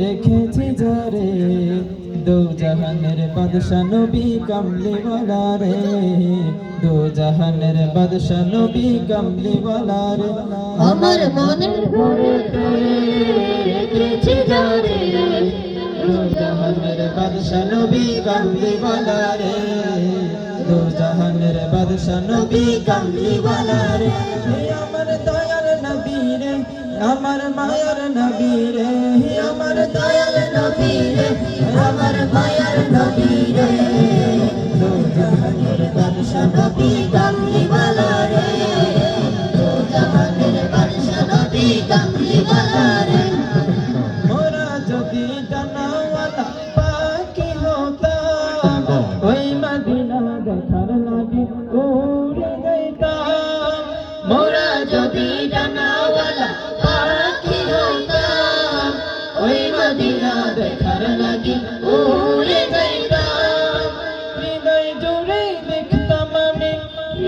রেখেছি যারে দো জাহানের বাদশা নবী কামলি রে দো জাহানের বাদশা নবী কামলি রে আমার মনের ঘরে রেখেছি যারে দো জাহানের বাদশা নবী কামলি রে দো জাহানের বাদশা নবী কামলি রে আমার মায়ার নবী রে আমার দয়াল নবী রে আমার মায়ার নবী রে। দো জাহানের বাদশা রে রে। মোরা যদি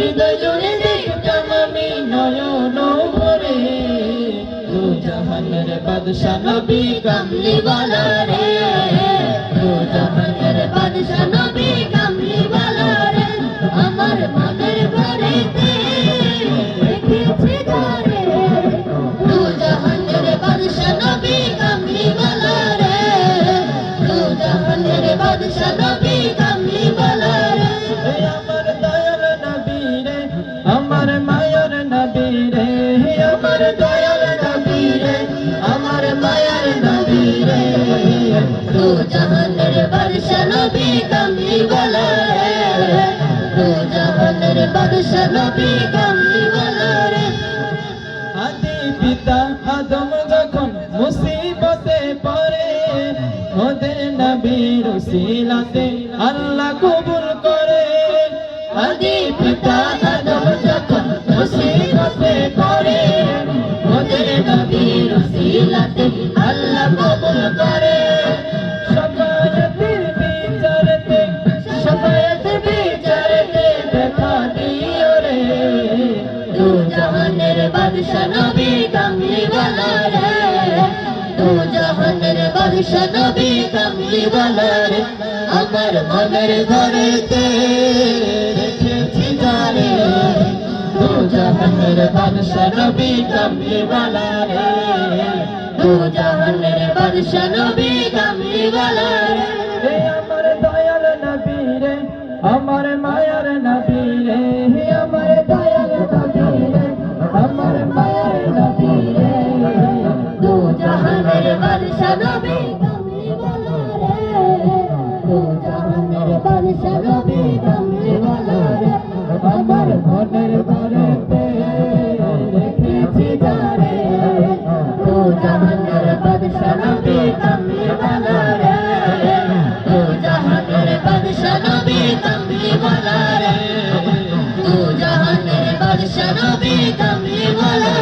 হৃদয় জুড়ে দেখতাম আমি নয়ন ভরে দু জাহানের বাদশা নবী কামলি কামলিওয়ালা রে। ও জাহানের ও জাহানের বাদশা নবী কামলিওয়ালা রে ও জাহানের বাদশা নবী কামলিওয়ালা রে আদি পিতা আদম যখন মুসিবতে পড়ে ওদের নবীর উসিলাতে আল্লাহ কবুল করে। আদি পিতা আদম যখন মুসিবতে পড়ে ওদের নবীর উসিলাতে আল্লাহ কবুল করে। জাহানের বাদশা নবী কামলিওয়ালা রে দু জাহানের বাদশা নবী কামলিওয়ালা রে আমার মনের ঘরেতে রেখেছি যারে দু জাহানের বাদশা নবী কামলিওয়ালা রে দু জাহানের বাদশা নবী কামলিওয়ালা রে হে। আমার দয়াল নবী রে, আমার মায়ার নবী রে আমার দয়াল জাহানের বাদশা নবী কামলিওয়ালা রে আমার মনের ঘরেতে রেখেছি যারে জাহানের বাদশা নবী কামলিওয়ালা রে দু জাহানের বাদশা নবী কামলিওয়ালা রে দু জাহানের বাদশা নবী কামলিওয়ালা